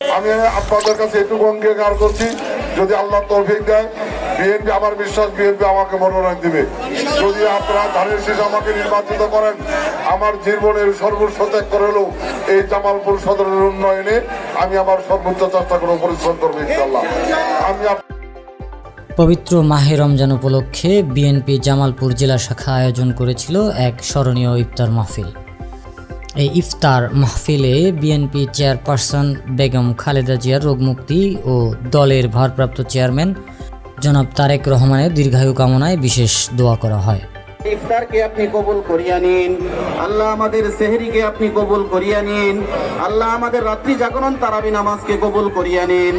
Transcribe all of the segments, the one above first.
আমি আপনাদের কাছে এটুকু অঙ্গীকার করছি, যদি আল্লাহ তৌফিক দেয়, বিএনপি আমার বিশ্বাস, বিএনপি আমাকে মনোনয়ন দিবে। যদি আপনারা ধানের শীষ আমাকে নির্বাচিত করেন, আমার জীবনের সর্বস্ব ত্যাগ করে হলেও এই জামালপুর সদরের উন্নয়নে আমি আমার সর্বোচ্চ চেষ্টা করে পরিশ্রম করব ইনশাল্লাহ আমি পবিত্র মাহে রমজান উপলক্ষে বিএনপি জামালপুর জেলা শাখা আয়োজন করেছিল এক স্মরণীয় ইফতার মাহফিল। এই ইফতার মাহফিলে বিএনপি চেয়ারপারসন বেগম খালেদা জিয়ার রোগমুক্তি ও দলের ভারপ্রাপ্ত চেয়ারম্যান জনাব তারেক রহমানের দীর্ঘায়ু কামনায় বিশেষ দোয়া করা হয়। ইফতারকে আপনি কবুল করিয়া নিন। আল্লাহ আমাদের সেহরিকে আপনি কবুল করিয়া নিন। আল্লাহ আমাদের রাত্রি জাগরণ তারাবি নামাজকে কবুল করিয়া নিন।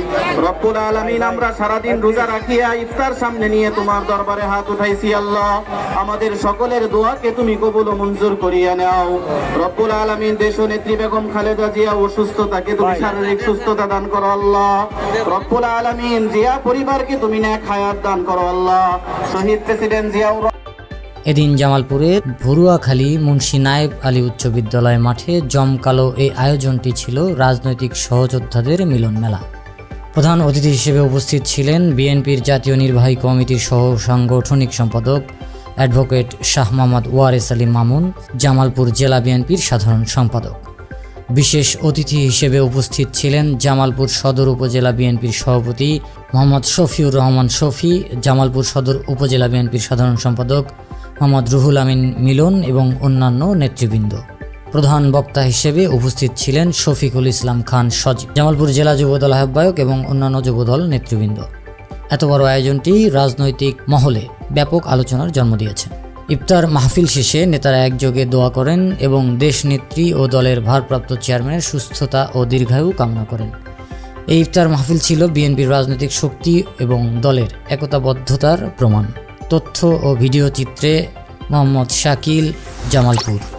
রব্বুল আলামিন, আমরা সারাদিন রোজা রাখিয়া ইফতার সামনে নিয়ে তোমার দরবারে হাত উঠাইছি আল্লাহ। আমাদের সকলের দোয়াকে তুমি কবুল ও মঞ্জুর করিয়া নাও। রব্বুল আলামিন, দেশ নেত্রী বেগম খালেদা জিয়া অসুস্থতাকে তুমি শারীরিক সুস্থতা দান করো আল্লাহ। রব্বুল আলামিন, জিয়া পরিবারকে তুমি ন্যাক হায়াত দান করো আল্লাহ। শহীদ প্রেসিডেন্ট জিয়াউর এদিন জামালপুরে ভরুয়াখালী মুন্সি নায়েব আলী উচ্চ বিদ্যালয় মাঠে জমকালো এই আয়োজনটি ছিল রাজনৈতিক সহযোদ্ধাদের মিলন মেলা। প্রধান অতিথি হিসেবে উপস্থিত ছিলেন বিএনপির জাতীয় নির্বাহী কমিটির সহ সাংগঠনিক সম্পাদক অ্যাডভোকেট শাহ মোহাম্মদ ওয়ারেস আলী মামুন, জামালপুর জেলা বিএনপির সাধারণ সম্পাদক। বিশেষ অতিথি হিসেবে উপস্থিত ছিলেন জামালপুর সদর উপজেলা বিএনপির সভাপতি মোহাম্মদ শফিউর রহমান শফি, জামালপুর সদর উপজেলা বিএনপির সাধারণ সম্পাদক মোহাম্মদ রুহুল আমিন মিলন এবং অন্যান্য নেতৃবৃন্দ। প্রধান বক্তা হিসেবে উপস্থিত ছিলেন শফিকুল ইসলাম খান সজীব, জামালপুর জেলা যুবদল আহ্বায়ক এবং অন্যান্য যুবদল নেতৃবৃন্দ। এত বড় আয়োজনটি রাজনৈতিক মহলে ব্যাপক আলোচনার জন্ম দিয়েছে। ইফতার মাহফিল শেষে নেতারা একযোগে দোয়া করেন এবং দেশনেত্রী ও দলের ভারপ্রাপ্ত চেয়ারম্যানের সুস্থতা ও দীর্ঘায়ু কামনা করেন। এই ইফতার মাহফিল ছিল বিএনপির রাজনৈতিক শক্তি এবং দলের একতাবদ্ধতার প্রমাণ। তথ্য ও ভিডিও চিত্রে মোহাম্মদ শাকিল জামালপুর।